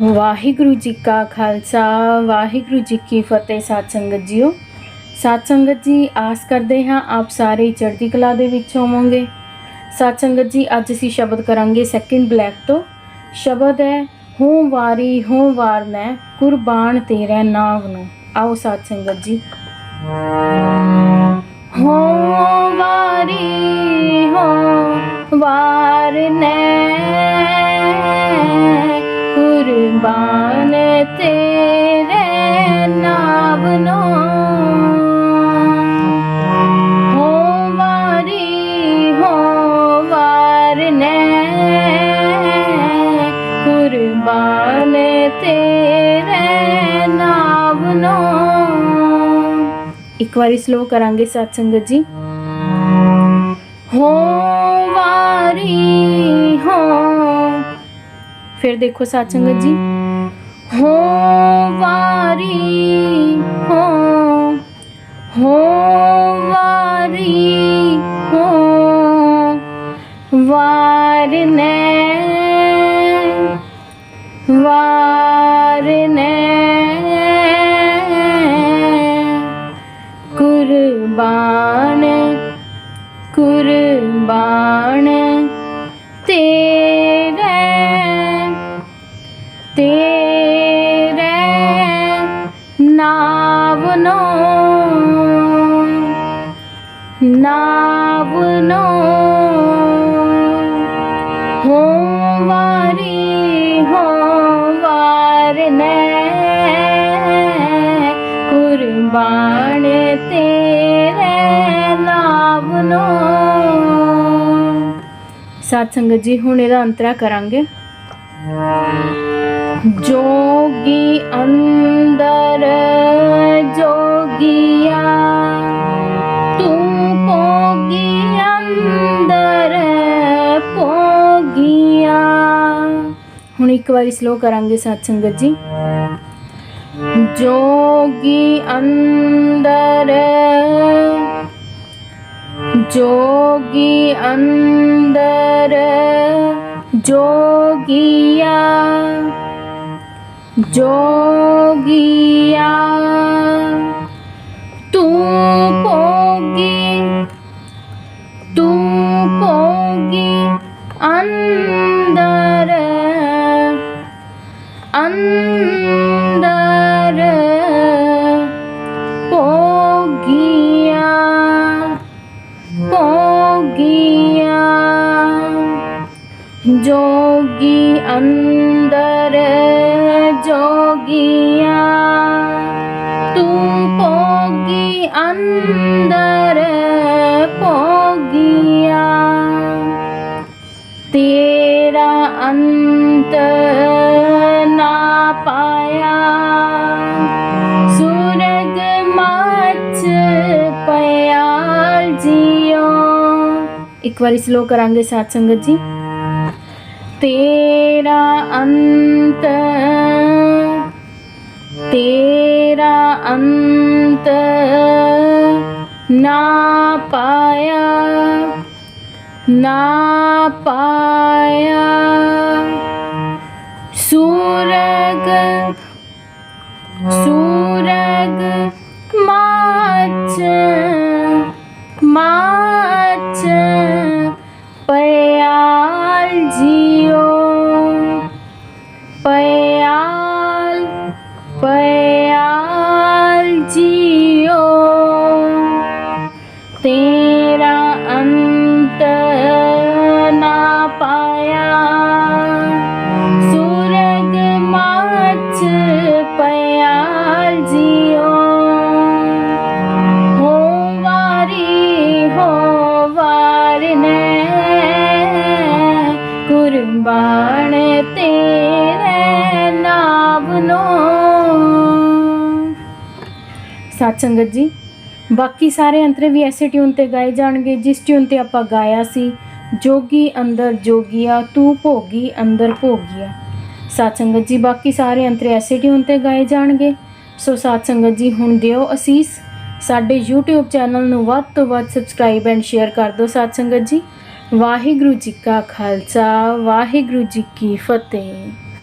ਵਾਹਿਗੁਰੂ ਜੀ ਕਾ ਖਾਲਸਾ, ਵਾਹਿਗੁਰੂ ਜੀ ਕੀ ਫਤਿਹ ਸਾਧ ਸੰਗਤ ਜੀਓ। ਸਾਧ ਸੰਗਤ ਜੀ, ਆਸ ਕਰਦੇ ਹਾਂ ਆਪ ਸਾਰੇ ਚੜ੍ਹਦੀ ਕਲਾ ਦੇ ਵਿੱਚ ਹੋਵੋਗੇ। ਸਾਧ ਸੰਗਤ ਜੀ, ਅੱਜ ਅਸੀਂ ਸ਼ਬਦ ਕਰਾਂਗੇ ਸੈਕਿੰਡ ਬਲੈਕ ਤੋਂ। ਸ਼ਬਦ ਹੈ, ਹੂੰ ਵਾਰੀ, ਹੂੰ ਵਾਰ ਮੈਂ, ਕੁਰਬਾਨ ਤੇਰੇ ਨਾਮ ਨੂੰ। ਆਓ ਸਾਧ ਸੰਗਤ ਜੀ। ਹੋ ਵਾਰੀ, ਹੋ ਵਾਰ ਨੇ ਕੁਰਬਾਨ ਤੇਰੇ ਨਾਮ ਨੂੰ। ਹੋ ਵਾਰੀ, ਹੋ ਵਾਰ ਕੁਰਬਾਨ ਤੇਰੇ ਨਾਮ ਨੂੰ। ਇੱਕ ਵਾਰੀ ਸਲੋ ਕਰਾਂਗੇ ਸਾਧ ਸੰਗਤ ਜੀ। ਹੋ ਵਾਰੀ, ਹੋ। ਫਿਰ ਦੇਖੋ ਸਾਧ ਸੰਗਤ ਜੀ। ਹੋ ਵਾਰੀ ਹੋ ਹੋ ਵਾਰੀ ਹੋ ਵਾਰ ਨੇ ਵਾਰ ਨੇ। ਕੁਰਬਾਨ ਕੁਰਬਾਨ ਤੇ ਨਾਮ ਨੂੰ ਨਾਮ ਨੂੰ ਹੋ ਵਾਰੀ ਹੋ ਵਾਰ ਨੇ, ਕੁਰਬਾਨ ਤੇਰੇ ਨਾਮ ਸਾਧ ਸੰਗਤ ਜੀ, ਹੁਣ ਇਹਦਾ ਅੰਤਰਾ ਕਰਾਂਗੇ। ਜੋਗੀ ਪੋਗੀਆ ਹੁਣ ਇੱਕ ਵਾਰੀ ਸਲੋ ਕਰਾਂਗੇ ਸਾਧ ਸੰਗਤ ਜੀ। ਜੋਗੀ ਅੰਦਰ ਜੋਗੀ ਅੰਦਰ ਜੋਗੀਆ। ਜੋਗੀਆ। ਤੂੰ ਪੋਗੀ ਤੂੰ ਪੋਗੀ ਅੰਦਰ ਅੰਦਰ ਪੋਗੀਆ ਪੋਗੀਆ ਜੋਗੀ ਅੰਦਰ ਜੋਗੀਆ ਤੂੰ ਪੋਗੀ ਅੰਦਰ ਅੰਤ ਨਾ ਪਾਇਆ ਸੁਰਗ ਮੱਚ ਪਿਆਲ ਜੀਓ ਇੱਕ ਵਾਰੀ ਸਲੋ ਕਰਾਂਗੇ ਸਾਧ ਸੰਗਤ ਜੀ ਤੇਰਾ ਅੰਤ ਤੇਰਾ ਅੰਤ ਨਾ ਪਾਇਆ ਨਾ ਪਾਇਆ। ਸੂਰਗ ਸੂਰਗ ਨਾਮ ਸਾਧ ਸੰਗਤ ਜੀ, ਬਾਕੀ ਸਾਰੇ ਅੰਤਰੇ ਵੀ ਐਸੇ ਟਿਊਨ ਤੇ ਗਾਏ ਜਾਣਗੇ ਜਿਸ ਟਿਊਨ ਤੇ ਆਪਾਂ ਗਾਇਆ ਸੀ, ਜੋਗੀ ਅੰਦਰ ਜੋਗੀਆ, ਤੂੰ ਭੋਗੀ ਅੰਦਰ ਭੋਗੀਆ। ਸਾਧ ਸੰਗਤ ਜੀ, ਬਾਕੀ ਸਾਰੇ ਅੰਤਰੇ ਐਸੇ ਟਿਊਨ ਤੇ ਗਾਏ ਜਾਣਗੇ। ਸੋ ਸਾਧ ਸੰਗਤ ਜੀ, ਹੁਣ ਦਿਓ ਅਸੀਸ। ਸਾਡੇ YouTube ਚੈਨਲ ਨੂੰ ਵੱਧ ਤੋਂ ਵੱਧ ਸਬਸਕ੍ਰਾਈਬ ਐਂਡ ਸ਼ੇਅਰ ਕਰ ਦਿਓ ਸਾਧ ਸੰਗਤ ਜੀ। ਵਾਹਿਗੁਰੂ ਜੀ ਕਾ ਖਾਲਸਾ, ਵਾਹਿਗੁਰੂ ਜੀ ਕੀ ਫਤਿਹ।